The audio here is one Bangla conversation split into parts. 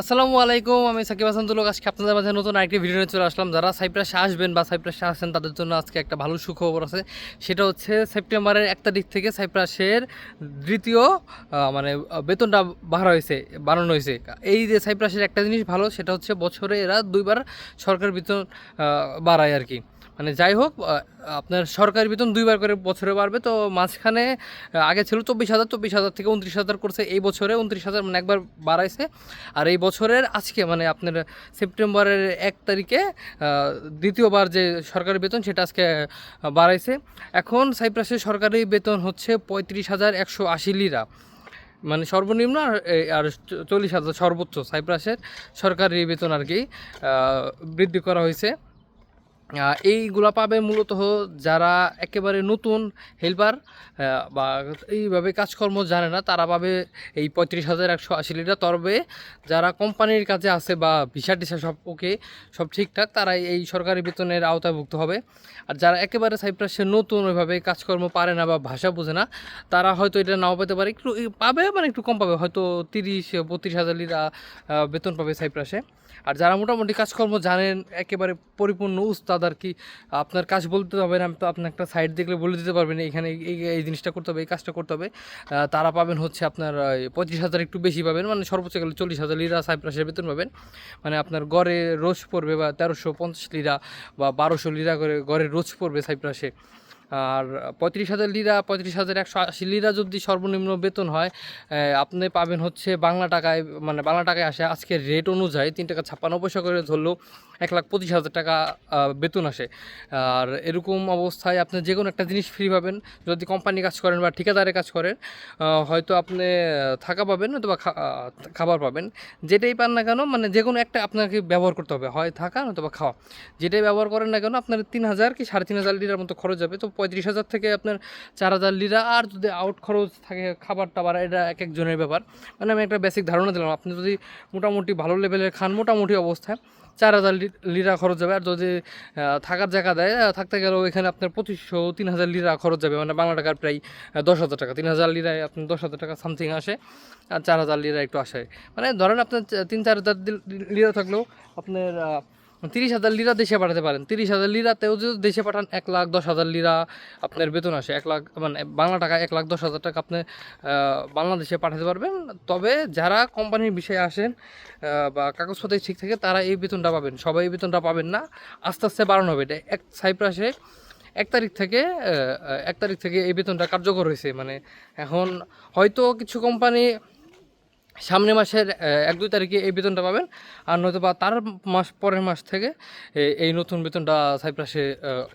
আসসালামু আলাইকুম, আমি সাকিব হাসান তুলক। আজকে আপনাদের মাঝে নতুন আরেকটি ভিডিও নিয়ে চলে আসলাম। যারা সাইপ্রাসে আসবেন বা সাইপ্রাসে আসেন, তাদের জন্য আজকে একটা ভালো সুখবর আছে। সেটা হচ্ছে সেপ্টেম্বরের এক তারিখ থেকে সাইপ্রাসের দ্বিতীয় মানে বেতনটা বাড়া হয়েছে, বাড়ানো হয়েছে। এই যে সাইপ্রাসের একটা জিনিস ভালো, সেটা হচ্ছে বছরে এরা দুইবার সরকার বেতন বাড়ায় আর কি। মানে যাই হোক আপনার সরকারি বেতন দুইবার করে বছরে বাড়বে, তো মাঝখানে আগে ছিল চব্বিশ হাজার চব্বিশ হাজার থেকে উনত্রিশ হাজার করছে, এই বছরে উনত্রিশ হাজার মানে একবার বাড়াইছে। আর এই বছরের আজকে মানে আপনার সেপ্টেম্বরের এক তারিখে দ্বিতীয়বার যে সরকারি বেতন সেটা আজকে বাড়াইছে। এখন সাইপ্রাসের সরকারি বেতন হচ্ছে পঁয়ত্রিশ হাজার একশো আশি লিরা। মানে সর্বনিম্ন আর চল্লিশ হাজার সর্বোচ্চ সাইপ্রাসের সরকারি বেতন আর কি বৃদ্ধি করা হয়েছে। এইগুলা পাবে মূলত যারা একেবারে নতুন হেল্পার বা এইভাবে কাজকর্ম জানে না তারা পাবে এই পঁয়ত্রিশ হাজার একশো আশি লিটার। তবে যারা কোম্পানির কাজে আছে বা ভিসা টিসা সব ওকে সব ঠিকঠাক তারা এই সরকারি বেতনের আওতাভুক্ত হবে। আর যারা একেবারে সাইপ্রাসে নতুন ওইভাবে কাজকর্ম পারে না বা ভাষা বোঝে না তারা হয়তো এটা নাও পেতে পারে। একটু পাবে মানে একটু কম পাবে হয়তো তিরিশ বত্রিশ হাজার আহ, বেতন পাবে সাইপ্রাসে। আর যারা মোটামুটি কাজকর্ম জানেন একেবারে পরিপূর্ণ উস্তাদ আর কি, আপনার কাজ বলতে হবে না তো আপনার একটা সাইড দেখলে বলে দিতে পারবেন, এখানে এই এই জিনিসটা করতে হবে, এই কাজটা করতে হবে। তারা পাবেন হচ্ছে আপনার পঁচিশ হাজার একটু বেশি পাবেন মানে সর্বোচ্চ গেলে চল্লিশ হাজার লিরা সাইপ্রাসের বেতন পাবেন। মানে আপনার গড়ে রোজ পড়বে বা তেরোশো পঞ্চাশ লিরা বা বারোশো লিরা করে গড়ে রোজ পড়বে সাইপ্রাসে আর পঁয়ত্রিশ হাজার লিরা, পঁয়ত্রিশ হাজার একশো আশি লিরা যদি সর্বনিম্ন বেতন হয় আপনি পাবেন হচ্ছে বাংলা টাকায় মানে বাংলা টাকায় আসে আজকের রেট অনুযায়ী তিন টাকা ছাপ্পান্ন পয়সা করে ধরলেও এক লাখ পঁচিশ হাজার টাকা বেতন আসে। আর এরকম অবস্থায় আপনি যে কোনো একটা জিনিস ফ্রি পাবেন। যদি কোম্পানি কাজ করেন বা ঠিকাদারে কাজ করেন হয়তো আপনি থাকা পাবেন অথবা খাবার পাবেন। যেটাই পান না কেন মানে যে কোনো একটা আপনাকে ব্যবহার করতে হবে। হয় থাকা অথবা খাওয়া। যেটাই ব্যবহার করেন না কেন, আপনার তিন হাজার কি সাড়ে তিন হাজার লিটার মতো খরচ যাবে। তো পঁয়ত্রিশ হাজার থেকে আপনার চার হাজার লিরা আর যদি আউট খরচ থাকে খাবার টাবার এটা এক একজনের ব্যাপার। মানে আমি একটা বেসিক ধারণা দিলাম, আপনি যদি মোটামুটি ভালো লেভেলের খান, মোটামুটি অবস্থায় চার হাজার লিরা খরচ যাবে আর যদি থাকার জায়গা দেয় থাকতে গেলেও এখানে আপনার পঁচিশশো, তিন হাজার লিরা খরচ যাবে। মানে বাংলা টাকার প্রায় দশ হাজার টাকা। তিন হাজার লিরায় আপনার দশ হাজার টাকা সামথিং আসে, আর চার হাজার লিরা একটু আসে। মানে ধরেন আপনার তিন চার হাজার লিরা থাকলেও আপনার তিরিশ হাজার লিরা দেশে পাঠাতে পারেন। তিরিশ হাজার লিরাতেও যদি দেশে পাঠান, এক লাখ দশ হাজার লিরা আপনার বেতন আসে। এক লাখ মানে বাংলা টাকা এক লাখ দশ হাজার টাকা আপনি বাংলাদেশে পাঠাতে পারবেন। তবে যারা কোম্পানির বিষয়ে আসেন বা কাগজপত্র ঠিক থাকে, তারা এই বেতনটা পাবেন। সবাই এই বেতনটা পাবেন না। আস্তে আস্তে বাড়ানো হবে। এটা এক সাইপ্রাসে এক তারিখ থেকে এক তারিখ থেকে এই বেতনটা কার্যকর হয়েছে। মানে এখন হয়তো কিছু কোম্পানি সামনের মাসের এক, দুই তারিখে এই বেতনটা পাবেন। আর নয়তো বা তার মাস, পরের মাস থেকে এই নতুন বেতনটা সাইপ্রাসে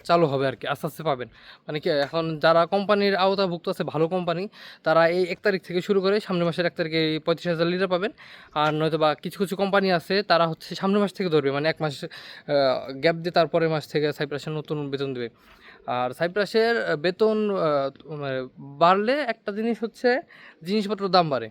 চালু হবে আর কি, আস্তে আস্তে পাবেন। মানে কি, এখন যারা কোম্পানির আওতাভুক্ত আছে, ভালো কোম্পানি, তারা এই এক তারিখ থেকে শুরু করে সামনের মাসের এক তারিখে পঁয়ত্রিশ হাজার লিটার পাবেন। আর নয়তো বা কিছু কিছু কোম্পানি আছে, তারা হচ্ছে সামনের মাস থেকে ধরবে মানে এক মাস গ্যাপ দিয়ে তারপরের মাস থেকে সাইপ্রাসের নতুন বেতন দেবে। আর সাইপ্রাসের বেতন মানে বাড়লে একটা জিনিস হচ্ছে, জিনিসপত্রের দাম বাড়ে।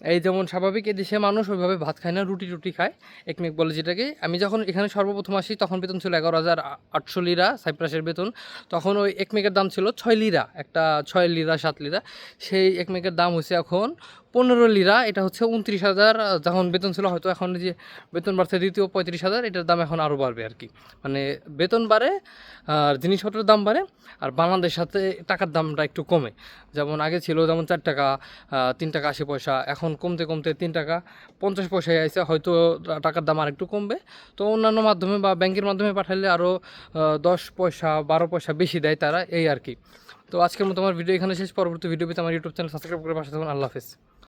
এই যেমন স্বাভাবিক এদেশে মানুষ ওইভাবে ভাত খায় না, রুটি রুটি খায়। একমেক বলে যেটাকে, আমি যখন এখানে সর্বপ্রথম আসি, তখন বেতন ছিল এগারো হাজার আটশো লিরা, সাইপ্রাসের বেতন। তখন ওই একমেকের দাম ছিল ছয় লিরা, একটা ছয় লিরা, সাত লিরা। সেই একমেকের দাম হয়েছে এখন পনেরো লিরা, এটা হচ্ছে উনত্রিশ হাজার। যখন বেতন ছিল হয়তো এখন যে বেতন বাড়ছে দ্বিতীয় পঁয়ত্রিশ হাজার, এটার দাম এখন আরও বাড়বে আর কি। মানে বেতন বাড়ে, আর জিনিসপত্রের দাম বাড়ে, আর বাংলাদেশ সাথে টাকার দামটা একটু কমে। যেমন আগে ছিল যেমন চার টাকা তিন টাকা আশি পয়সা, এখন কমতে কমতে তিন টাকা পঞ্চাশ পয়সায় আইসে হয়তো টাকার দাম আর একটু কমবে। তো অন্যান্য মাধ্যমে বা ব্যাংকের মাধ্যমে পাঠালে আরও দশ পয়সা, বারো পয়সা বেশি দেয় তারা, এই আর কি। তো আজকের মতো আমার ভিডিও এখানে শেষ। পরবর্তী ভিডিও পেতে আমার ইউটিউব চ্যানেল সাবস্ক্রাইব করে পাশে থাকুন। আল্লাহ হাফেজ।